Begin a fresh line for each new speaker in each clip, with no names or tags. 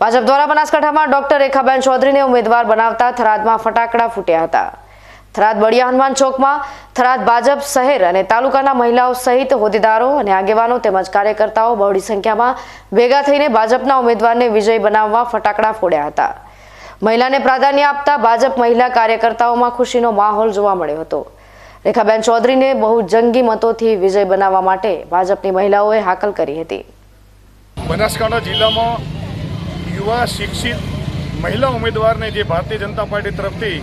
ભાજપ દ્વારા બનાસકાંઠામાં ડોક્ટર રેખાબેન ચૌધરીને ઉમેદવાર બનાવતા થરાદમાં ફટાકડા ફૂટ્યા હતા. થરાદ બળિયા હનુમાન ચોકમાં, થરાદ ભાજપ શહેર અને તાલુકાના મહિલાઓ સહિત હોદ્દેદારો અને આગેવાનો તેમજ કાર્યકર્તાઓ બહોળી સંખ્યામાં ભેગા થઈને ભાજપના ઉમેદવારને વિજય બનાવવા ફટાકડા ફોડ્યા હતા. મહિલાને પ્રાધાન્ય આપતા ભાજપ મહિલા કાર્યકર્તાઓમાં ખુશીનો માહોલ જોવા મળ્યો હતો. રેખાબેન ચૌધરીને બહુ જંગી મતોથી વિજય બનાવવા માટે ભાજપની મહિલાઓએ હાકલ કરી હતી.
બનાસકાંઠા જિલ્લામાં યુવા, શિક્ષિત મહિલા ઉમેદવારને જે ભારતીય જનતા પાર્ટી તરફથી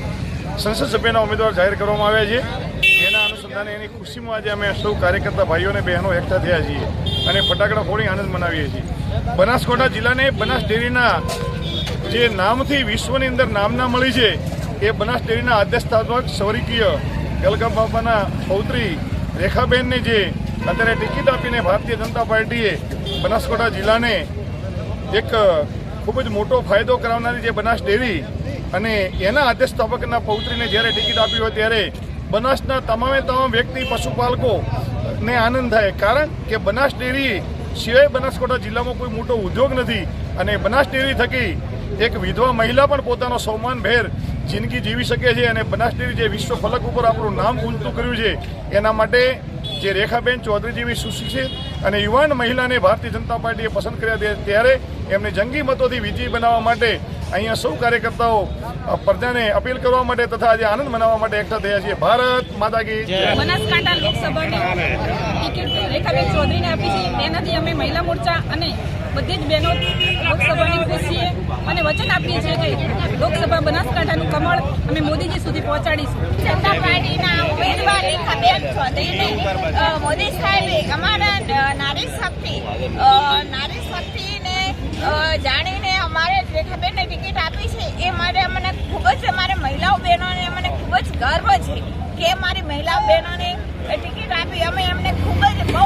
સંસદ સભ્યના ઉમેદવાર જાહેર કરવામાં આવ્યા છે એના અનુસંધાને એની ખુશીમાં આજે અમે સૌ કાર્યકર્તા ભાઈઓ અને બહેનો એકઠા થયા છીએ અને ફટાકડા ફોડી આનંદ મનાવીએ છીએ. બનાસકાંઠા જિલ્લાને બનાસ ડેરીના જે નામથી વિશ્વની અંદર નામના મળી છે, એ બનાસ ડેરીના આદ્યસ્થાપક સ્વર્ગીય ગલગામ બાબાના પૌત્રી રેખાબેનને જે અત્યારે ટિકિટ આપીને ભારતીય જનતા પાર્ટીએ બનાસકાંઠા જિલ્લાને એક ખૂબ જ મોટો ફાયદો કરાવનારી જે બનાસ ડેરી અને એના આદ્યસ્થાપકના પૌત્રીને જ્યારે ટિકિટ આપી હોય ત્યારે બનાસના તમામે તમામ વ્યક્તિ પશુપાલકોને આનંદ થાય. કારણ કે બનાસ ડેરી સિવાય બનાસકાંઠા જિલ્લામાં કોઈ મોટો ઉદ્યોગ નથી અને બનાસ ડેરી થકી એક વિધવા મહિલા પણ પોતાનો સૌમાનભેર જિંદગી જીવી શકે છે અને બનાસ ડેરી જે વિશ્વ ફલક ઉપર આપણું નામ ઊંચું કર્યું છે, એના માટે જે રેખાબેન ચૌધરી જેવી સુશિક્ષિત અને યુવાન મહિલાને ભારતીય જનતા પાર્ટીએ પસંદ કર્યા ત્યારે એમને જંગી મતોથી વિજયી બનાવવા માટે અહીંયા સૌ કાર્યકર્તાઓ પ્રજાને અપીલ કરવા માટે તથા આજે આનંદ મનાવવા માટે એકઠા થયા છીએ. ભારત માતા કી જય.
બનાસકાંઠા લોકસભાની ટિકિટ રેખાબેન ચૌધરીને આપી છે. તેનાથી અમે મહિલા મોરચા અને બધી જ બહેનો લોકસભાની ખુશ છીએ. અને વચન આપીએ છીએ કે લોકસભા બનાસકાંઠાનું કમળ અમે મોદીજી સુધી પહોંચાડીશું.
જનતા પાર્ટીના ઉમેદવાર રેખાબેન ચૌધરીને મોદી સાહેબે અમારા નારી શક્તિ નારી શક્તિને જાણીને અમારે રેખાબેનને ટિકિટ આપી છે. એ માટે અમને ખૂબ જ અમારે મહિલાઓ બહેનોને અમને ખૂબ જ ગર્વ છે કે અમારી મહિલા બહેનોને ટિકિટ આપી. અમે એમને ખૂબ જ બહુ